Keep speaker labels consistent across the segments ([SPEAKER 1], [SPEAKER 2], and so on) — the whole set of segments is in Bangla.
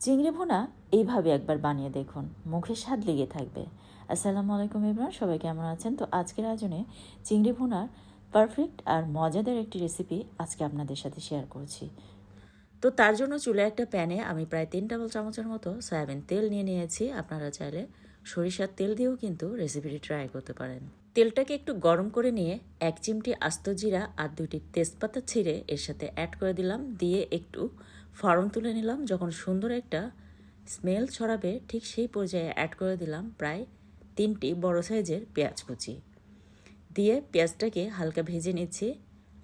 [SPEAKER 1] চিংড়ি ভুনা এইভাবে একবার বানিয়ে দেখুন। মুখে স্বাদ লেগে থাকবে। আসসালামু আলাইকুম ইমরান সবাই কেমন আছেন? তো আজকের আয়োজনে চিংড়ি ভুনার পারফেক্ট আর মজাদার একটি রেসিপি আজকে আপনাদের সাথে শেয়ার করছি। তো তার জন্য চুলে একটা প্যানে আমি প্রায় তিন টেবিল চামচের মতো সয়াবিন তেল নিয়ে নিয়েছি। আপনারা চাইলে সরিষার তেল দিয়েও কিন্তু রেসিপিটি ট্রাই করতে পারেন। তেলটাকে একটু গরম করে নিয়ে এক চিমটি আস্ত জিরা আর দুটি তেজপাতা ছিঁড়ে এর সাথে অ্যাড করে দিলাম। দিয়ে একটু ফরম তুলে নিলাম, যখন সুন্দর একটা স্মেল ছড়াবে, ঠিক সেই পর্যায়ে অ্যাড করে দিলাম প্রায় তিনটি বড় সাইজের পেঁয়াজ কুচি। দিয়ে পেঁয়াজটাকে হালকা ভেজে নিচ্ছি,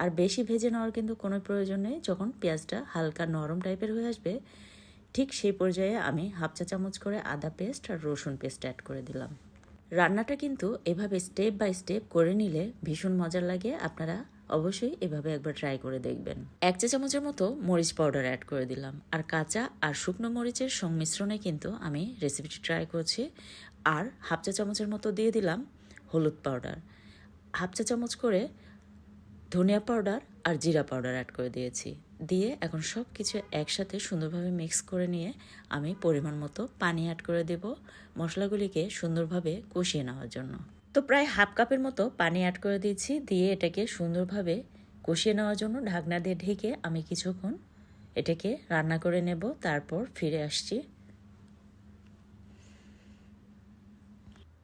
[SPEAKER 1] আর বেশি ভেজে নেওয়ার কিন্তু কোনো প্রয়োজন নেই, যখন পেঁয়াজটা হালকা নরম টাইপের হয়ে আসবে, ঠিক সেই পর্যায়ে আমি হাফ চা চামচ করে আদা পেস্ট আর রসুন পেস্ট অ্যাড করে দিলাম। রান্নাটা কিন্তু এভাবে স্টেপ বাই স্টেপ করে নিলে ভীষণ মজার লাগে, আপনারা অবশ্যই এভাবে একবার ট্রাই করে দেখবেন। এক চা চামচের মতো মরিচ পাউডার অ্যাড করে দিলাম। আর কাঁচা আর শুকনো মরিচের সংমিশ্রণে কিন্তু আমি রেসিপিটি ট্রাই করছি। আর হাফ চা চামচের মতো দিয়ে দিলাম হলুদ পাউডার হাফ চা চামচ করে ধনিয়া পাউডার আর জিরা পাউডার অ্যাড করে দিয়েছি। দিয়ে এখন সব কিছু একসাথে সুন্দরভাবে মিক্স করে নিয়ে আমি পরিমাণ মতো পানি অ্যাড করে দেব। মশলাগুলিকে সুন্দরভাবে কষিয়ে নেওয়ার জন্য। তো প্রায় হাফ কাপের মতো পানি অ্যাড করে দিয়েছি। দিয়ে এটাকে সুন্দরভাবে কষিয়ে নেওয়ার জন্য ঢাকনা দিয়ে ঢেকে আমি কিছুক্ষণ এটাকে রান্না করে নেব। তারপর ফিরে আসছি।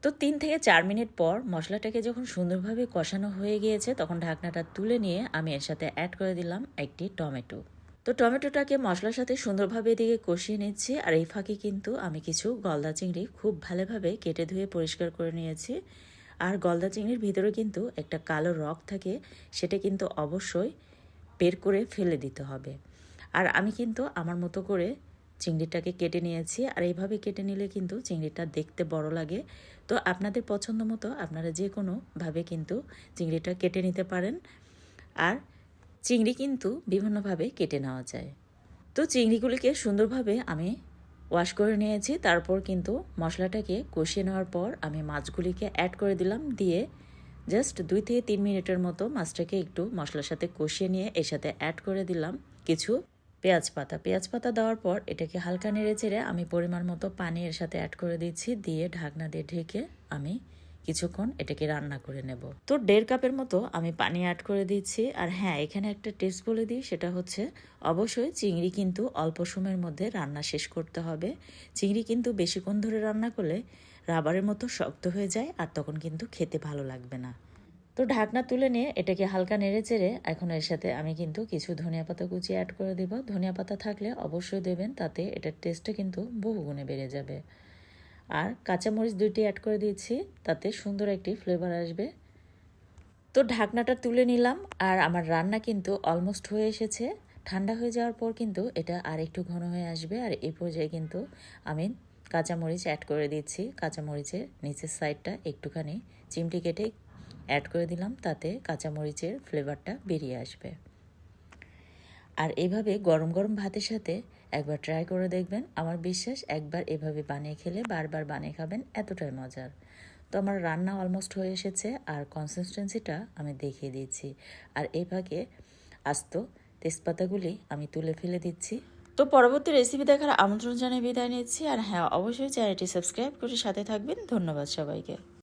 [SPEAKER 1] তো তিন থেকে চার মিনিট পর মশলাটাকে যখন সুন্দরভাবে কষানো হয়ে গিয়েছে, তখন ঢাকনাটা তুলে নিয়ে আমি এর সাথে অ্যাড করে দিলাম একটি টমেটো। তো টমেটোটাকে মশলার সাথে সুন্দরভাবে এদিকে কষিয়ে নিচ্ছি। আর এই ফাঁকে কিন্তু আমি কিছু গলদা চিংড়ি খুব ভালোভাবে কেটে ধুয়ে পরিষ্কার করে নিয়েছি। আর গলদা চিংড়ির ভিতরে কিন্তু একটা কালো রক থাকে, সেটা কিন্তু অবশ্যই বের করে ফেলে দিতে হবে। আর আমি কিন্তু আমার মতো করে চিংড়িটাকে কেটে নিয়েছি, আর এইভাবে কেটে নিলে কিন্তু চিংড়িটা দেখতে বড় লাগে। তো আপনাদের পছন্দ মতো আপনারা যে কোনোভাবে কিন্তু চিংড়িটা কেটে নিতে পারেন, আর চিংড়ি কিন্তু বিভিন্নভাবে কেটে নেওয়া যায়। তো চিংড়িগুলিকে সুন্দরভাবে আমি ওয়াশ করে নিয়েছি। তারপর কিন্তু মশলাটাকে কষিয়ে নেওয়ার পর আমি মাছগুলিকে অ্যাড করে দিলাম। দিয়ে জাস্ট দুই থেকে তিন মিনিটের মতো মাছটাকে একটু মশলার সাথে কষিয়ে নিয়ে এর সাথে অ্যাড করে দিলাম কিছু পেঁয়াজ পাতা। পেঁয়াজ পাতা দেওয়ার পর এটাকে হালকা নেড়ে চেড়ে আমি পরিমাণ মতো পানি এর সাথে অ্যাড করে দিচ্ছি। দিয়ে ঢাকনা দিয়ে ঢেকে আমি কিছুক্ষণ এটাকে রান্না করে নেব। তো দেড় কাপের মতো আমি পানি অ্যাড করে দিচ্ছি। আর হ্যাঁ এখানে একটা টেস্ট বলে দিই, সেটা হচ্ছে অবশ্যই চিংড়ি কিন্তু অল্প সময়ের মধ্যে রান্না শেষ করতে হবে। চিংড়ি কিন্তু বেশিক্ষণ ধরে রান্না করলে রাবারের মতো শক্ত হয়ে যায় আর তখন কিন্তু খেতে ভালো লাগবে না। তো ঢাকনা তুলে নিয়ে এটাকে হালকা নেড়ে চেড়ে এখন এর সাথে আমি কিন্তু কিছু ধনিয়া পাতা কুচি অ্যাড করে দেব। ধনিয়া পাতা থাকলে অবশ্যই দেবেন, তাতে এটার টেস্টটা কিন্তু বহুগুণে বেড়ে যাবে। আর কাঁচামরিচ দুইটি অ্যাড করে দিয়েছি, তাতে সুন্দর একটি ফ্লেভার আসবে। তো ঢাকনাটা তুলে নিলাম, আর আমার রান্না কিন্তু অলমোস্ট হয়ে এসেছে। ঠান্ডা হয়ে যাওয়ার পর কিন্তু এটা আর একটু ঘন হয়ে আসবে, আর এই পর্যায়ে কিন্তু আমি কাঁচামরিচ অ্যাড করে দিচ্ছি। কাঁচামরিচের নিচের সাইডটা একটুখানি চিমটি কেটে অ্যাড করে দিলাম, তাতে কাঁচামরিচের ফ্লেভারটা বেরিয়ে আসবে। আর এভাবে গরম গরম ভাতের সাথে একবার ট্রাই করে দেখবেন। আমার বিশ্বাস, একবার এভাবে বানিয়ে খেলে বারবার বানিয়ে খাবেন, এতটাই মজার। তো আমার রান্না অলমোস্ট হয়ে এসেছে, আর কনসিস্টেন্সিটা আমি দেখিয়ে দিচ্ছি। আর এই ভাগে আস্ত তেজপাতাগুলি আমি তুলে ফেলে দিচ্ছি। তো পরবর্তী রেসিপি দেখার আমন্ত্রণ জানিয়ে বিদায় নিচ্ছি, আর হ্যাঁ অবশ্যই চ্যানেলটি সাবস্ক্রাইব করে সাথে থাকবেন। ধন্যবাদ সবাইকে।